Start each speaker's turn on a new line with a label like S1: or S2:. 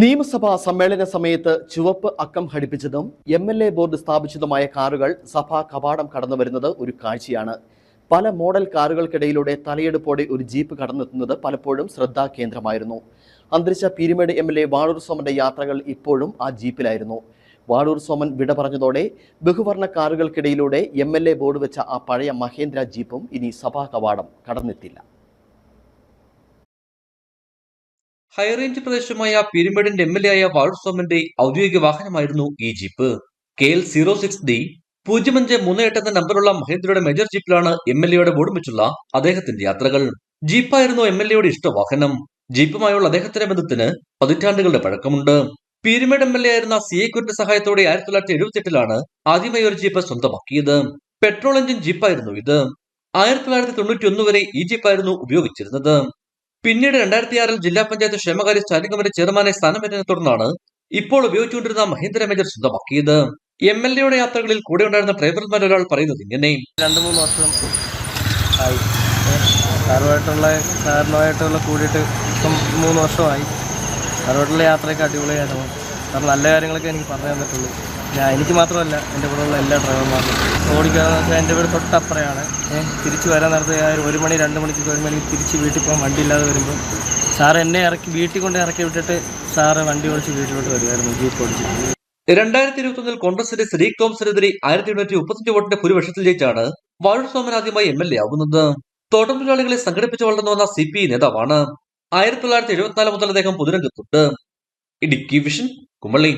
S1: നിയമസഭാ സമ്മേളന സമയത്ത് ചുവപ്പ് അക്കം ഘടിപ്പിച്ചതും എം എൽ എ ബോർഡ് സ്ഥാപിച്ചതുമായ കാറുകൾ സഭാ കവാടം കടന്നു വരുന്നത് ഒരു കാഴ്ചയാണ്. പല മോഡൽ കാറുകൾക്കിടയിലൂടെ തലയെടുപ്പോടെ ഒരു ജീപ്പ് കടന്നെത്തുന്നത് പലപ്പോഴും ശ്രദ്ധാകേന്ദ്രമായിരുന്നു അന്തരിച്ച Peerumedu M L A Valoor സോമന്റെ യാത്രകൾ ഇപ്പോഴും ആ ജീപ്പിലായിരുന്നു. വാളൂർ സോമൻ വിട പറഞ്ഞതോടെ ബഹുവർണ കാറുകൾക്കിടയിലൂടെ എം എൽ എ ബോർഡ് വെച്ച ആ പഴയ മഹേന്ദ്ര ജീപ്പും ഇനി സഭാ കവാടം കടന്നെത്തില്ല.
S2: ഹൈറേഞ്ച് പ്രദേശമായ പീരുമേടിന്റെ എം എൽ എ ആയ വാൾസോമന്റെ ഔദ്യോഗിക വാഹനമായിരുന്നു ഈ jeep K L zero six D പൂജ്യം അഞ്ച് മൂന്ന് എട്ട് എന്ന നമ്പറുള്ള മഹേന്ദ്രയുടെ മേജർ ജീപ്പിലാണ് എം എൽ എയുടെ ഓടുമിച്ചുള്ള അദ്ദേഹത്തിന്റെ യാത്രകൾ. ജീപ്പായിരുന്നു എം എൽ എയുടെ ഇഷ്ടവാഹനം. ജീപ്പുമായുള്ള അദ്ദേഹത്തിന്റെ ബന്ധത്തിന് പതിറ്റാണ്ടുകളുടെ പഴക്കമുണ്ട്. പീരുമേട് എം എൽ എ ആയിരുന്ന സി എ കുരിന്റെ സഹായത്തോടെ ആയിരത്തി തൊള്ളായിരത്തി എഴുപത്തി എട്ടിലാണ് ആദ്യമായി ഒരു ജീപ്പ് സ്വന്തമാക്കിയത്. പെട്രോൾ എഞ്ചിൻ ജീപ്പായിരുന്നു ഇത്. ആയിരത്തി തൊള്ളായിരത്തി തൊണ്ണൂറ്റി ഒന്ന് വരെ ഈ ജീപ്പായിരുന്നു ഉപയോഗിച്ചിരുന്നത്. പിന്നീട് രണ്ടായിരത്തി ആറിൽ ജില്ലാ പഞ്ചായത്ത് ക്ഷേമകാര്യ സ്റ്റാൻഡിംഗ് കമ്മിറ്റി ചെയർമാനെ സ്ഥാനമേറ്റതിനെ തുടർന്നാണ് ഇപ്പോൾ ഉപയോഗിച്ചുകൊണ്ടിരുന്ന മഹേന്ദ്ര മേജർ സ്വന്തമാക്കിയത്. എം എൽ എയുടെ യാത്രകളിൽ കൂടെ ഉണ്ടായിരുന്ന ഡ്രൈവർമാർ ഒരാൾ പറയുന്നത് ഇങ്ങനെ.
S3: രണ്ട് മൂന്ന് വർഷം ആയി. സാറുമായിട്ടുള്ള സാറിനുമായിട്ടുള്ള കൂടിയിട്ട് ഇപ്പം മൂന്ന് വർഷമായി. സാറുമായിട്ടുള്ള യാത്രയൊക്കെ അടിപൊളിയായിരുന്നു. സാർ നല്ല കാര്യങ്ങളൊക്കെ എനിക്ക് പറഞ്ഞു തന്നിട്ടുള്ളൂ ഞാൻ എനിക്ക് മാത്രമല്ല എന്റെ കൂടെയുള്ള എല്ലാ ഡ്രൈവർമാർക്കും. ഓടിക്കാന്ന് വെച്ചാൽ എന്റെ വീട് തൊട്ടപ്പുറയാണ്. തിരിച്ച് വരാൻ നേരത്തെ ഞാൻ ഒരു ഒരു മണി രണ്ട് മണിക്ക് വരുമ്പോൾ എനിക്ക് തിരിച്ച് വീട്ടിൽ പോകാൻ വണ്ടി ഇല്ലാതെ വരുമ്പോൾ സാറ് എന്നെ ഇറക്കി വീട്ടിൽ കൊണ്ട് ഇറക്കി വിട്ടിട്ട് സാറ് വണ്ടി ഓടിച്ച് വീട്ടിലോട്ട് വരുമായിരുന്നു ജീപ്പ് ഓടിച്ച്.
S2: രണ്ടായിരത്തി ഇരുപത്തി ഒന്നിൽ കോൺഗ്രസിന്റെ ശ്രീ തോമസിനെതിരെ ആയിരത്തി എണ്ണൂറ്റി മുപ്പത്തഞ്ച് വോട്ടിന്റെ ഭൂരിപക്ഷത്തിൽ ജയിച്ചാണ് വാഴൂർ സോമൻ ആദ്യമായി എം എൽ എ ആവുന്നത്. തോട്ടം തൊഴിലാളികളെ സംഘടിപ്പിച്ച് വളർന്നു വന്ന സി പി നേതാവാണ്. ആയിരത്തി തൊള്ളായിരത്തി എഴുപത്തിനാല് മുതൽ അദ്ദേഹം പൊതുരംഗത്തുണ്ട്. ഇടുക്കി വിഷൻ കുമളി.